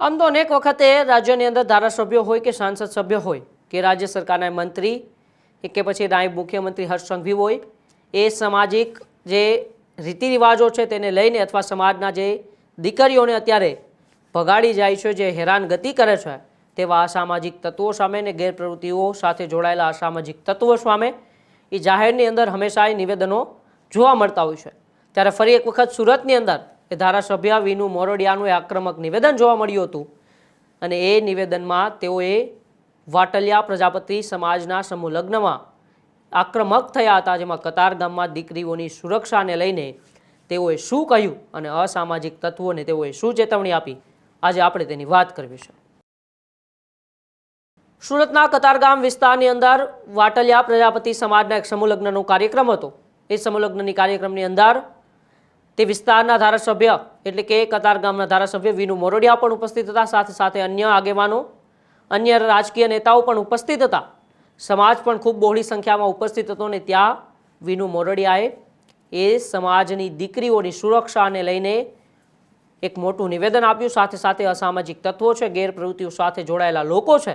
આમ તો અનેક વખતે રાજ્યની અંદર ધારાસભ્યો હોય કે સાંસદ સભ્ય હોય, કે રાજ્ય સરકારના મંત્રી, કે પછી નાયબ મુખ્યમંત્રી હર્ષ સંઘવી હોય, એ સામાજિક જે રીતિ રિવાજો છે તેને લઈને અથવા સમાજના જે દીકરીઓને અત્યારે ભગાડી જાય છે, જે હેરાન ગતિ કરે છે, તેવા અસામાજિક તત્વો સામે ને ગેરપ્રવૃત્તિઓ સાથે જોડાયેલા અસામાજિક તત્વો સામે એ જાહેરની અંદર હંમેશા એ નિવેદનો જોવા મળતા હોય છે. ત્યારે ફરી એક વખત સુરતની અંદર એ ધારાસભ્ય વિનુ મોરડિયાનું એ આક્રમક નિવેદન જોવા મળ્યું હતું. અને એ નિવેદનમાં તેઓએ વાટલિયા પ્રજાપતિ સમાજના સમૂહ લગ્નમાં આક્રમક થયા હતા, જેમાં કતાર ગામમાં દીકરીઓની સુરક્ષાને લઈને તેઓએ શું કહ્યું અને અસામાજિક તત્વોને તેઓએ શું ચેતવણી આપી? આજે આપણે તેની વાત કરવી સુરતના કતારગામ વિસ્તારની અંદર વાટલિયા પ્રજાપતિ સમાજના એક સમૂહ લગ્નનો કાર્યક્રમ હતો. એ સમૂહ લગ્નની કાર્યક્રમની અંદર તે વિસ્તારના ધારાસભ્ય, એટલે કે કતાર ગામના ધારાસભ્ય વિનુ મોરડિયા પણ ઉપસ્થિત હતા. સાથે સાથે અન્ય આગેવાનો, અન્ય રાજકીય નેતાઓ પણ ઉપસ્થિત હતા. સમાજ પણ ખૂબ બહોળી સંખ્યામાં ઉપસ્થિત હતો ને ત્યાં વિનુ મોરડિયાએ એ સમાજની દીકરીઓની સુરક્ષાને લઈને એક મોટું નિવેદન આપ્યું. સાથે સાથે અસામાજિક તત્વો છે, ગેરપ્રવૃત્તિઓ સાથે જોડાયેલા લોકો છે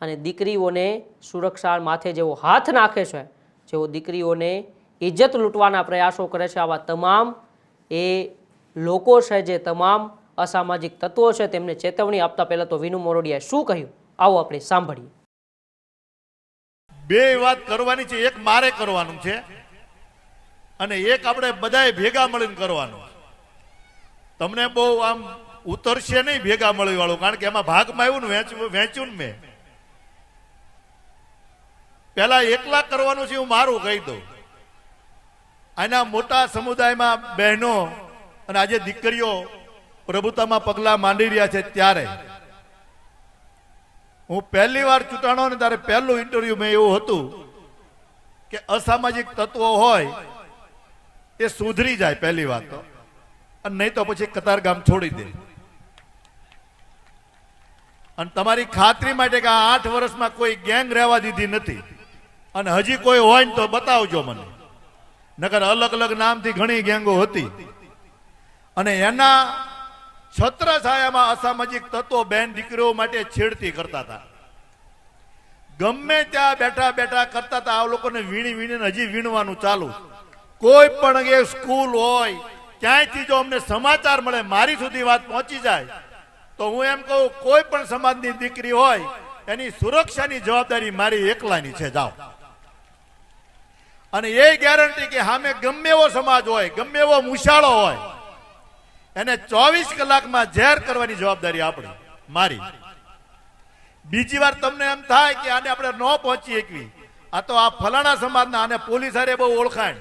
અને દીકરીઓને સુરક્ષા માથે જેવો હાથ નાખે છે, જેઓ દીકરીઓને ઇજ્જત લૂંટવાના પ્રયાસો કરે છે. આવા તમામ એ લોકો છે જે તમામ અસામાજિક તત્વો છે તેમને ચેતવણી આપતા પહેલાં તો વિનુ મોરડિયાએ શું કહ્યું? આવો આપણે સાંભળીએ. બે વાત કરવાની છે, એક મારે કરવાનું છે અને એક આપણે બધાએ ભેગા મળીને કરવાનું તમને બહુ આમ ઉતરશે નહીં ભેગા મળી વાળું કારણ કે એમાં ભાગમાં આવ્યું ને વેચવું, વેચ્યું ને મેં. પેલા એકલા કરવાનું છે, હું મારું કહી દઉં. આના મોટા સમુદાયમાં બહેનો અને આજે દીકરીઓ પ્રભુતામાં પગલા માંડી રહ્યા છે ત્યારે. હું પહેલી વાર ચૂંટાણો ને ત્યારે પહેલું ઇન્ટરવ્યુ મેં એવું હતું કે અસામાજિક તત્વો હોય એ સુધરી જાય પહેલી વાત તો. અને નહીં તો પછી કતાર ગામ છોડી દે. અને તમારી ખાતરી માટે કે આ આઠ વર્ષમાં કોઈ ગેંગ રહેવા દીધી નથી. અને હજી કોઈ હોય ને તો બતાવજો મને. નકર અલગ અલગ નામથી ઘણી ગેંગો હતી. અને એના છત્રછાયામાં અસામાજિક તત્વો બેન દીકરીઓ માટે છેડતી કરતા હતા. ગમે ત્યાં બેઠા બેઠા કરતા હતા, આ લોકોને વીણી વીણીને હજી વીણવાનું ચાલુ. કોઈ પણ એ સ્કૂલ હોય ક્યાંયથી જો અમને સમાચાર મળે, મારી સુધી વાત પહોંચી જાય, તો હું એમ કહું, કોઈ પણ સમાજની દીકરી હોય, એની સુરક્ષાની જવાબદારી મારી એકલાની છે, જાઓ. અને એ ગેરંટી કે સામે ગમે એવો સમાજ હોય, ગમે એવો મુશાળો હોય, એને ચોવીસ કલાકમાં ઝેર કરવાની જવાબદારી આપણી, મારી. બીજી વાર તમને એમ થાય કે આને આપણે ન પહોંચી એકવી આ તો આ ફલાણા સમાજના, આને પોલીસ હારે બહુ ઓળખાણ.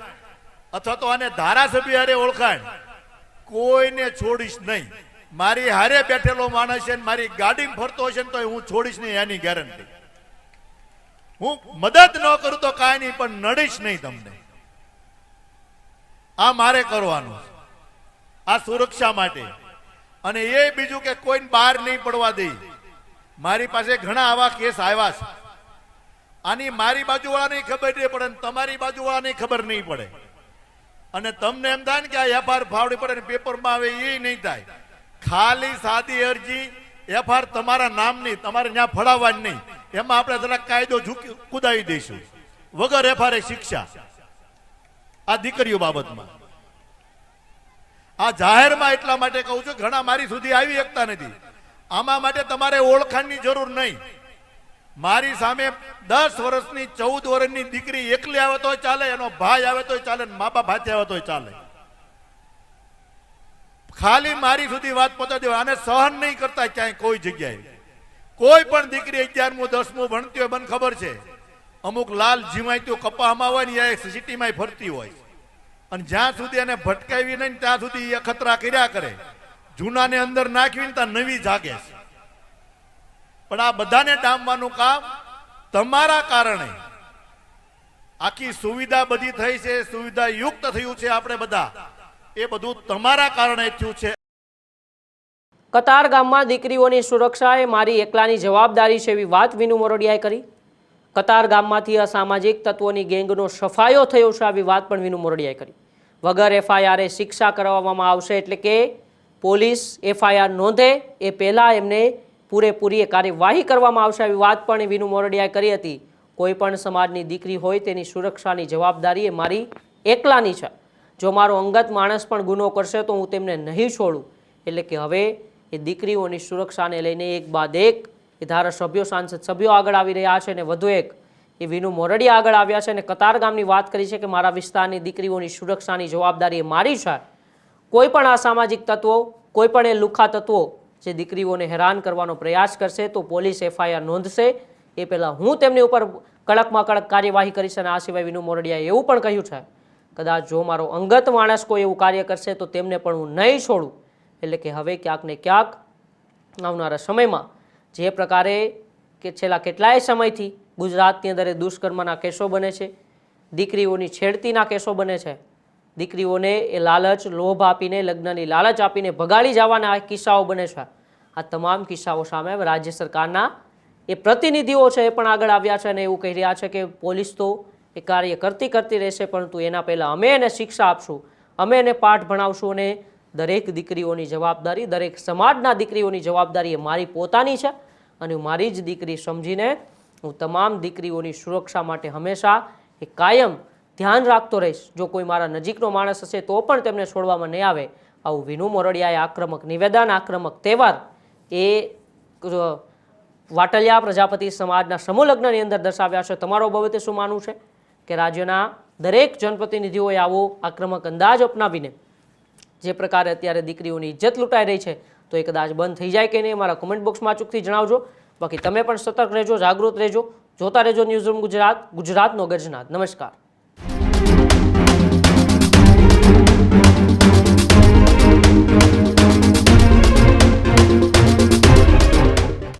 અથવા તો આને ધારાસભ્ય હારે ઓળખાણ. કોઈને છોડીશ નહીં. મારી હારે બેઠેલો માણસ છે મારી ગાડીમાં ફરતો હશે ને તો હું છોડીશ નહીં એની ગેરંટી હું મદદ ન કરું તો કાંઈ નહીં, પણ નડીશ નહીં તમને. આ મારે કરવાનું આ સુરક્ષા માટે. અને એ બીજું કે કોઈને બહાર નહીં પડવા દે. મારી પાસે ઘણા આવા કેસ આવ્યા છે. આની મારી બાજુવાળાની ખબર નહીં પડે તમારી બાજુવાળાની ખબર નહીં પડે. અને તમને એમ થાય ને કે આ એફઆર ફાવડી પડે પેપરમાં આવે એ નહીં થાય. ખાલી સાદી અરજી એફઆર તમારા નામની તમારે ત્યાં ફળાવવાની નહીં. એમાં આપણે જરાક કાયદો ઝૂકી કુદાવી દઈશું. વગર એફઆરએ શિક્ષા. આ દીકરીઓ બાબતમાં. આ જાહેરમાં એટલા માટે કહું છું ઘણા મારી સુધી આવી શકતા નથી. આમાં માટે તમારે ઓળખાણની જરૂર નહીં. મારી સામે દસ વર્ષની, ચૌદ વર્ષની દીકરી એકલી આવે તોય ચાલે, એનો ભાઈ આવે તોય ચાલે મા બાપ હાથે આવે તોય ચાલે. ખાલી મારી સુધી વાત પહોંચાડી આને સહન નહીં કરતા ક્યાંય કોઈ જગ્યાએ. કોઈ પણ દીકરી અગિયારમું, દસમું ભણતી હોય, મને ખબર છે. અમુક લાલ જીમાયતું કપાહમાં હોય ને એ સિટીમાં ફરતી હોય. અને જ્યાં સુધી એને ભટકાવી નહીં, ત્યાં સુધી એ અખતરા કર્યા કરે. જૂનાને અંદર નાખવીને ત્યાં નવી જાગે છે. પણ આ બધાને ડામવાનું કામ તમારા કારણે. આખી સુવિધા બધી થઈ છે, સુવિધા યુક્ત થયું છે આપણે બધા. એ બધું તમારા કારણે થયું છે. કતાર ગામમાં દીકરીઓની સુરક્ષા એ મારી એકલાની જવાબદારી છે એવી વાત વિનુ મોરડિયાએ કરી. કતાર ગામમાંથી અસામાજિક તત્વોની ગેંગનો સફાયો થયો છે આવી વાત પણ વિનુ મોરડિયાએ કરી. વગર એફઆઈઆરે શિક્ષા કરાવવામાં આવશે એટલે કે પોલીસ એફઆઈઆર નોંધે એ પહેલાં એમને પૂરેપૂરી કાર્યવાહી કરવામાં આવશે આવી વાત પણ વિનુ મોરડિયાએ કરી હતી. કોઈ પણ સમાજની દીકરી હોય તેની સુરક્ષાની જવાબદારી એ મારી એકલાની છે. જો મારો અંગત માણસ પણ ગુનો કરશે તો હું તેમને નહીં છોડું. એટલે કે હવે એ દીકરીઓની સુરક્ષાને લઈને એક બાદ એક એ ધારાસભ્યો, સાંસદ સભ્યો આગળ આવી રહ્યા છે અને વધુ એક એ વિનુ મોરડિયા આગળ આવ્યા છે અને કતાર ગામની વાત કરી છે કે મારા વિસ્તારની દીકરીઓની સુરક્ષાની જવાબદારી એ મારી છે. કોઈ પણ અસામાજિક તત્વો, કોઈ પણ એ લુખા તત્વો જે દીકરીઓને હેરાન કરવાનો પ્રયાસ કરશે તો પોલીસ એફઆઈઆર નોંધશે. એ પહેલાં હું તેમની ઉપર કડકમાં કડક કાર્યવાહી કરીશ અને આ સિવાય વિનુ મોરડિયાએ એવું પણ કહ્યું છે. કદાચ જો મારો અંગત માણસ કોઈ એવું કાર્ય કરશે તો તેમને પણ હું નહીં છોડું. એટલે કે હવે ક્યાંક ને ક્યાંક આવનારા સમયમાં જે પ્રકારે કે છેલ્લા કેટલાય સમયથી ગુજરાતની અંદર દુષ્કર્મના કેસો બને છે, દીકરીઓની છેડતીના કેસો બને છે, દીકરીઓને એ લાલચ, લોભ આપીને, લગ્નની લાલચ આપીને ભગાડી જવાના કિસ્સાઓ બને છે. આ તમામ કિસ્સાઓ સામે રાજ્ય સરકારના એ પ્રતિનિધિઓ છે એ પણ આગળ આવ્યા છે અને એવું કહી રહ્યા છે કે પોલીસ તો એ કાર્ય કરતી કરતી રહેશે, પરંતુ એના પહેલાં અમે એને શિક્ષા આપશું, અમે એને પાઠ ભણાવશું અને દરેક દીકરીઓની જવાબદારી, દરેક સમાજના દીકરીઓની જવાબદારી એ મારી પોતાની છે અને મારી જ દીકરી સમજીને હું તમામ દીકરીઓની સુરક્ષા માટે હંમેશા એ કાયમ ધ્યાન રાખતો રહીશ. જો કોઈ મારા નજીકનો માણસ હશે તો પણ તેમને છોડવામાં નહીં આવે. આવું વિનુ મોરડિયાએ આક્રમક નિવેદન, આક્રમક તહેવાર એ વાટલિયા પ્રજાપતિ સમાજના સમૂહલગ્નની અંદર દર્શાવ્યા છે. તમારો બાબતે શું માનવું છે? કે રાજ્યના દરેક જનપ્રતિનિધિઓએ આવો આક્રમક અંદાજ અપનાવીને જે પ્રકારે અત્યારે દીકરીઓની ઇજ્જત લૂંટાઈ રહી છે, તો એ કદાચ બંધ થઈ જાય કે નહીં મારા કોમેન્ટ બોક્સમાં અચૂકથી જણાવજો. બાકી તમે પણ સતર્ક રહેજો, જાગૃત રહેજો. જોતા રહેજો ન્યૂઝરૂમ ગુજરાત, ગુજરાતનો ગર્જનાથ નમસ્કાર.